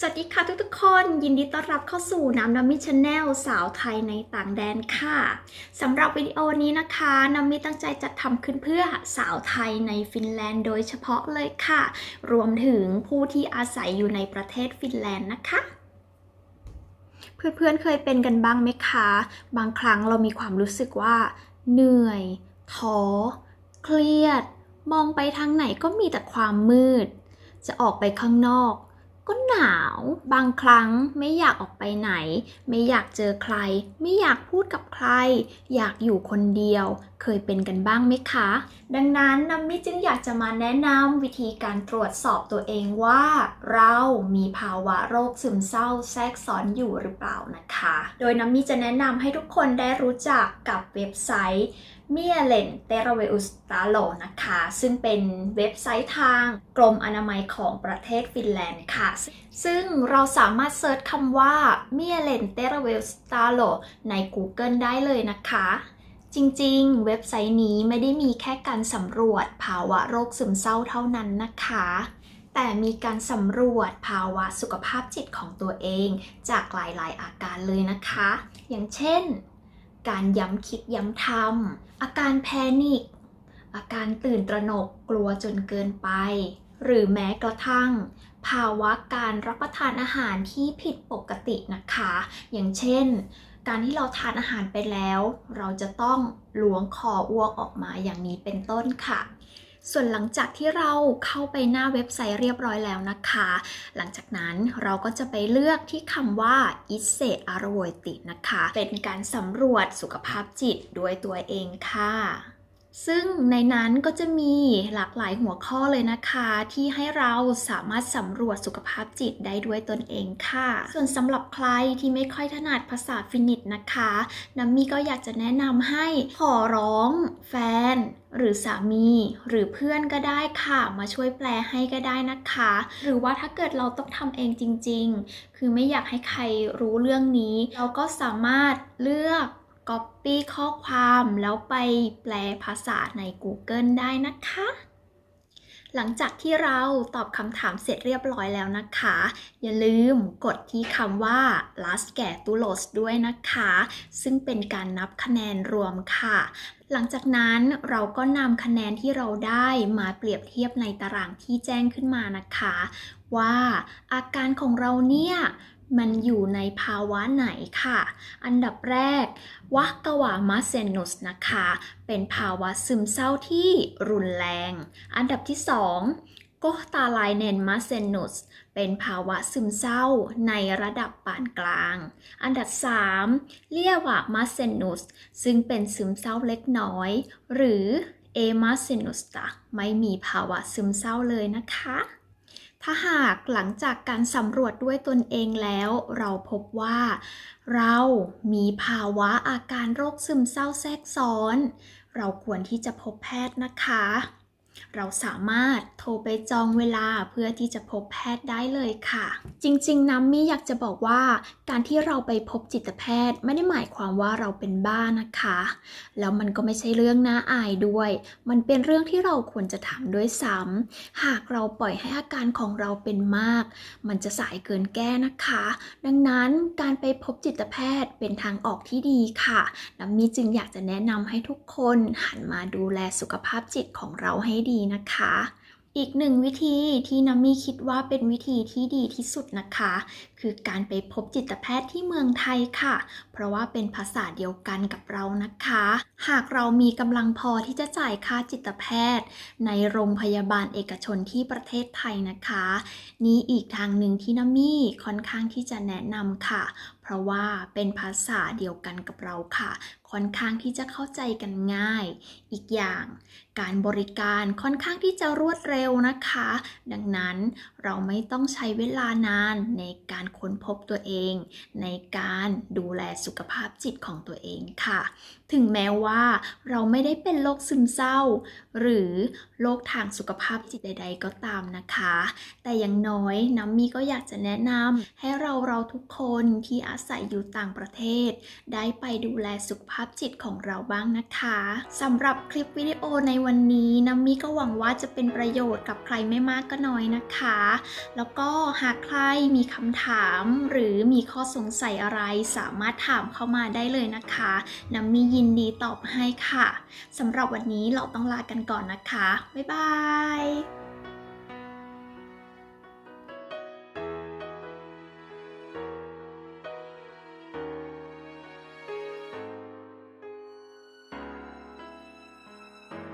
สวัสดีค่ะทุกๆคนยินดีต้อนรับเข้าสู่น้ำน้ำมิชแนลสาวไทยในต่างแดนค่ะสำหรับวิดีโอนี้นะคะน้ำมิตั้งใจจัดทำขึ้นเพื่อสาวไทยในฟินแลนด์โดยเฉพาะเลยค่ะ รวมถึงผู้ที่อาศัยอยู่ในประเทศฟินแลนด์นะคะเพื่อนๆเคยเป็นกันบ้างไหมคะ บางครั้งเรามีความรู้สึกว่า เหนื่อยท้อเครียด มองไปทางไหนก็มีแต่ความมืด จะออกไปข้างนอก ก็หนาว บางครั้งไม่อยากออกไปไหน ไม่อยากเจอใคร ไม่อยากพูดกับใคร อยากอยู่คนเดียว เคยเป็นกันบ้างไหมคะ ดังนั้นน้ำมิจึงอยากจะมาแนะนำวิธีการตรวจสอบตัวเองว่า เรามีภาวะโรคซึมเศร้าแทรกซ้อนอยู่หรือเปล่านะคะ โดยน้ำมิจะแนะนำให้ทุกคนได้รู้จักกับเว็บไซต์ เมียเลนเตราเวอุสตาโลนะคะ ซึ่งเป็นเว็บไซต์ทางกรมอนามัยของประเทศฟินแลนด์ค่ะ ซึ่งเราสามารถเซิร์ชคำว่าเมียเลนเตราเวอุสตาโลใน Google ได้เลยนะคะจริงๆ เว็บไซต์นี้ไม่ได้มีแค่การสำรวจภาวะโรคซึมเศร้าเท่านั้นนะคะ แต่มีการสำรวจภาวะสุขภาพจิตของตัวเอง จากหลายๆ อาการเลยนะคะ อย่างเช่น การย้ำคิดย้ำทำอาการแพนิคอาการตื่นตระหนกกลัวจนเกินไป หรือแม้กระทั่ง ภาวะการรับประทานอาหารที่ผิดปกตินะคะ อย่างเช่น การที่เราทานอาหารไปแล้ว เราจะต้องล้วงคออ้วกออกมาอย่างนี้เป็นต้นค่ะ ส่วนหลังจากที่เราเข้าไปหน้าเว็บไซต์เรียบร้อยแล้วนะคะ หลังจากนั้นเราก็จะไปเลือกที่คำว่า i s e a r o i t i นะคะ เป็นการสำรวจสุขภาพจิตด้วยตัวเองค่ะ ซึ่งในนั้นก็จะมีหลากหลายหัวข้อเลยนะคะ ที่ให้เราสามารถสำรวจสุขภาพจิตได้ด้วยตนเองค่ะ ส่วนสำหรับใครที่ไม่ค่อยถนัดภาษาฟินิชนะคะน้ำมีก็อยากจะแนะนำให้ขอร้อง แฟน หรือสามีหรือเพื่อนก็ได้ค่ะ มาช่วยแปลให้ก็ได้นะคะ หรือว่าถ้าเกิดเราต้องทำเองจริง ๆ คือไม่อยากให้ใครรู้เรื่องนี้ เราก็สามารถเลือก Copy ข้อความแล้วไปแปลภาษาใน Google ได้นะคะ หลังจากที่เราตอบคำถามเสร็จเรียบร้อยแล้วนะคะ อย่าลืมกดที่คำว่า last g e t to l o s ด้วยนะคะ ซึ่งเป็นการนับคะแนนรวมค่ะ หลังจากนั้นเราก็นำคะแนนที่เราได้มาเปรียบเทียบในตารางที่แจ้งขึ้นมานะคะ ว่าอาการของเราเนี่ย มันอยู่ในภาวะไหนค่ะ อันดับแรกวักกวามาเซนุสนะคะ เป็นภาวะซึมเศร้าที่รุนแรง อันดับที่สองโกตาไลเนนมาเซนุส เป็นภาวะซึมเศร้าในระดับปานกลาง อันดับ 3เรียว่ามาเซนุส ซึ่งเป็นซึมเศร้าเล็กน้อย หรือเอมาเซนุสตาไม่มีภาวะซึมเศร้าเลยนะคะ ถ้าหากหลังจากการสำรวจด้วยตนเองแล้ว เราพบว่า เรามีภาวะอาการโรคซึมเศร้าแทรกซ้อน เราควรที่จะพบแพทย์นะคะ เราสามารถโทรไปจองเวลาเพื่อที่จะพบแพทย์ได้เลยค่ะ จริงๆน้ำมี่อยากจะบอกว่า การที่เราไปพบจิตแพทย์ไม่ได้หมายความว่าเราเป็นบ้านะคะ แล้วมันก็ไม่ใช่เรื่องน่าอายด้วย มันเป็นเรื่องที่เราควรจะทำด้วยซ้ำหากเราปล่อยให้อาการของเราเป็นมาก มันจะสายเกินแก้นะคะ ดังนั้นการไปพบจิตแพทย์เป็นทางออกที่ดีค่ะน้ำมีจึงอยากจะแนะนำให้ทุกคนหันมาดูแลสุขภาพจิตของเราให้ดีนะคะ อีกหนึ่งวิธีที่น้ำมีคิดว่าเป็นวิธีที่ดีที่สุดนะคะ คือการไปพบจิตแพทย์ที่เมืองไทยค่ะ เพราะว่าเป็นภาษาเดียวกันกับเรานะคะ หากเรามีกำลังพอที่จะจ่ายค่าจิตแพทย์ ในโรงพยาบาลเอกชนที่ประเทศไทยนะคะ นี่อีกทางหนึ่งที่น้ำมี่ค่อนข้างที่จะแนะนำค่ะ เพราะว่าเป็นภาษาเดียวกันกับเราค่ะ ค่อนข้างที่จะเข้าใจกันง่าย อีกอย่าง การบริการค่อนข้างที่จะรวดเร็วนะคะ ดังนั้นเราไม่ต้องใช้เวลานานในการค้นพบตัวเอง ในการดูแลสุขภาพจิตของตัวเองค่ะ ถึงแม้ว่าเราไม่ได้เป็นโรคซึมเศร้า หรือโรคทางสุขภาพจิตใด ๆ ก็ตามนะคะ แต่อย่างน้อยน้ำมีก็อยากจะแนะนำให้เราเราทุกคนที่อาอาศัยอยู่ต่างประเทศ ได้ไปดูแลสุขภาพจิตของเราบ้างนะคะสำหรับคลิปวิดีโอในวันนี้น้ำมีก็หวังว่าจะเป็นประโยชน์กับใครไม่มากก็น้อยนะคะ แล้วก็หากใครมีคำถาม หรือมีข้อสงสัยอะไรสามารถถามเข้ามาได้เลยนะคะน้ำมียินดีตอบให้ค่ะสำหรับวันนี้เราต้องลากันก่อนนะคะ บ๊ายบาย